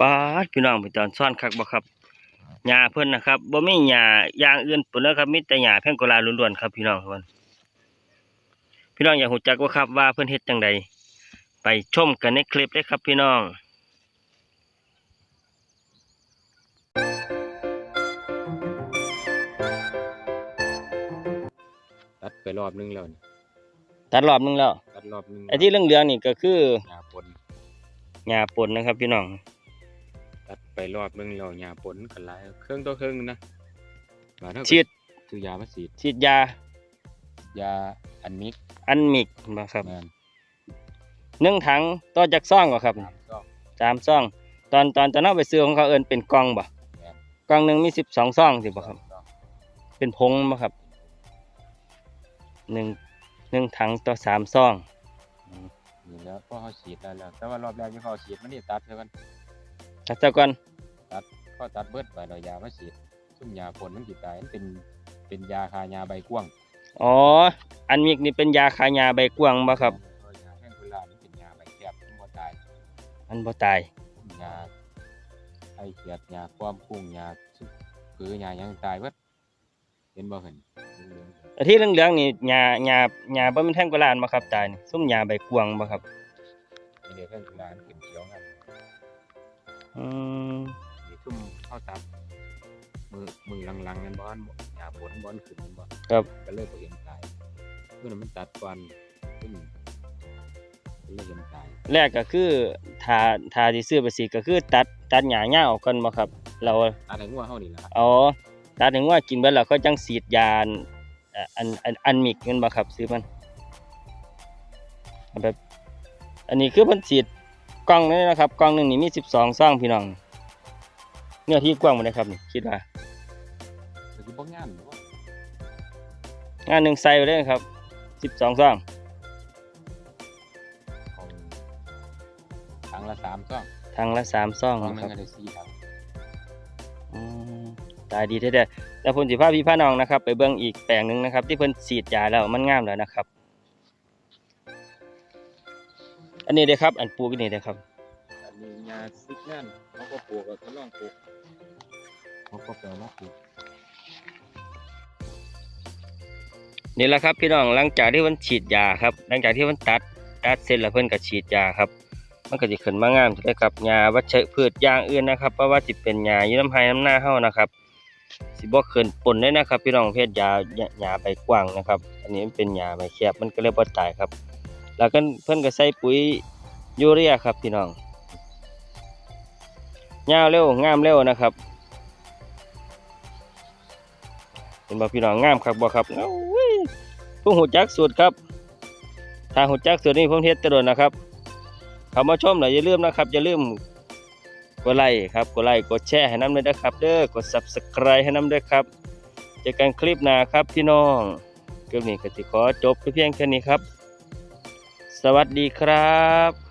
ปาดพี่น้องพี่ตอนซ่อนคักบ่ครับหญ้าเพิ่นนะครับบ่มีหญ้าอย่างอื่นปนแล้วครับมีแต่หญ้าแพงโกลาล้วนๆครับพี่น้องครับพี่น้องอยากรู้จักว่าครับว่าเพิ่นเฮ็ดจังใดไปชมกันในคลิปเลยครับพี่น้องตัดไปรอบนึงแล้วนี่ตัดรอบหนึงแล้วตัดรอบนึงไอ้ที่เหลืองๆนี่ก็คือหญ้าปนหญ้าปนนะครับ พี่น้อง ตัดไปรอบนึงแล้วหญ้าปนกันหลายเครื่องต่อเครื่องนะบาดเท่ากับฉีดซื้อยามาฉีดฉีดยา ยาอันมิกอันมิกบ่ครับแม่นหนึ่งถังต่อจากซ่องบ่ครับสามซอง สามซ่อง ตอนตอนตอนเอาไปซื้อของเขาเอิ้นเป็นกล่องบ่แม่นกล่องหนึงมี12ซ่องสิบ่ครับซองเป็นพงบ่ครับหนึ่งหนึ่งถังต่อสามซอง นี่แล้วพอเขาฉีดได้แล้วแต่ว่ารอบแรกที่เขาฉีดมันนี่ตัดเท่ากัน ตัดเจ้าก่อนก็ตัดเบิดไปแล้วยามาฉีดซุ่มยาปนมันสิตายมันเป็นเป็นยาคายาใบกว้างอ๋อ อันมิกนี่เป็นยาคายาใบกวางบ่ครับเพาะยาแห้งเวลานี่เป็นยาใบแคบมันบ่ตายมันบ่ตายยาไอเขียดยาความพุ่งยาสุคือยาหยังตายเบิดเห็นบ่เห็นเหลืองๆอันที่เหลืองๆนี่ยายายาบ่แม่นแท่งโบราณบ่ครับตายนี่ซุ่มยาใบกวางบ่ครับนี่เดี๋ยวเพิ่นร้านขึ้นเขียวกัน อืมนี่ซุ่มเข้าตัดมือมือหลังๆนั่นบ่อันบ่ยาผลบ่อันขึ้นนั่นบ่ครับก็เลยบ่เห็นตายเมื่อนั้นมันตัดก่อนขึ้นก็เลยเห็นตายแรกก็คือถ้าถ้าสิซื้อไปสิก็คือตัดตัดหญ้าหญ้าออกก่อนบ่ครับ เราตัดให้งัวเฮานี่ล่ะอ๋อตัดถึงว่ากินเบิดแล้วเขาจังฉีดยาเอ่ออันอันอันมิกแม่นบ่ครับซื้อมันแบบอันนี้คือเพิ่นฉีด กล่องนี้นะครับกล่องหนึงนี่มี12ซองพี่น้อง เนื้อที่กว้างบ่ได้ครับนี่คิดว่าก็สิบ่งานบ่งานหนึ่งใส่ไปเลยครับสิบสองซองของถังละ3ซองทางละสามซองของนะนึครังบก็ได้4ถังอืมตายดีแท้ๆแต่ผลสิพาพี่พาน้องนะครับ ไปเบิ่งอีกแปลงหนึ่งนะครับ ที่เพิ่นฉีดยาแล้วมันงามแล้วนะครับ อันนี้เด้อครับ อันปลูกนี่เด้อครับ อันนี้ยาซิกแน่นเขาก็ปลูกก็ทดลองปลูกเขาก็แปลมาปลูกนี่แหละครับพี่น้องหลังจากที่มันฉีดยาครับ หลังจากที่มันตัดตัดเสร็จแล้วเพิ่นก็ฉีดยาครับ มันก็สิขึ้นมางามเลยครับยาวัชพืชอย่างอื่นนะครับเพราะว่าสิเป็นยาอยู่น้ำไห้น้ำหน้าเฮานะครับสิบ่ขึ้นปนเลยนะครับ พี่น้องเพศยายาใบกว้างนะครับ อันนี้มันเป็นยาใบแคบมันก็เลยบ่ตายครับ แล้วก็เพิ่นก็ใส่ปุ๋ยยูเรียครับพี่น้องยาวเร็วงามเร็วนะครับเห็นบ่พี่น้องงามครับบ่ครับเอ้ยผู้หูจักสูตรครับถ้าหูจักสูตรนี้ผมเฮ็ดแตโดนะครับเข้ามาชมแล้วอย่าลืมนะครับอย่าลืมกดไลค์ครับกดไลค์กดแชร์ให้น้ำด้วยนะครับ เด้อกด Subscribe ให้น้ำด้วยครับเจอกันคลิปหน้าครับพี่น้องคลิปนี้ก็สิขอจบเพียงแค่นี้ครับ สวัสดีครับ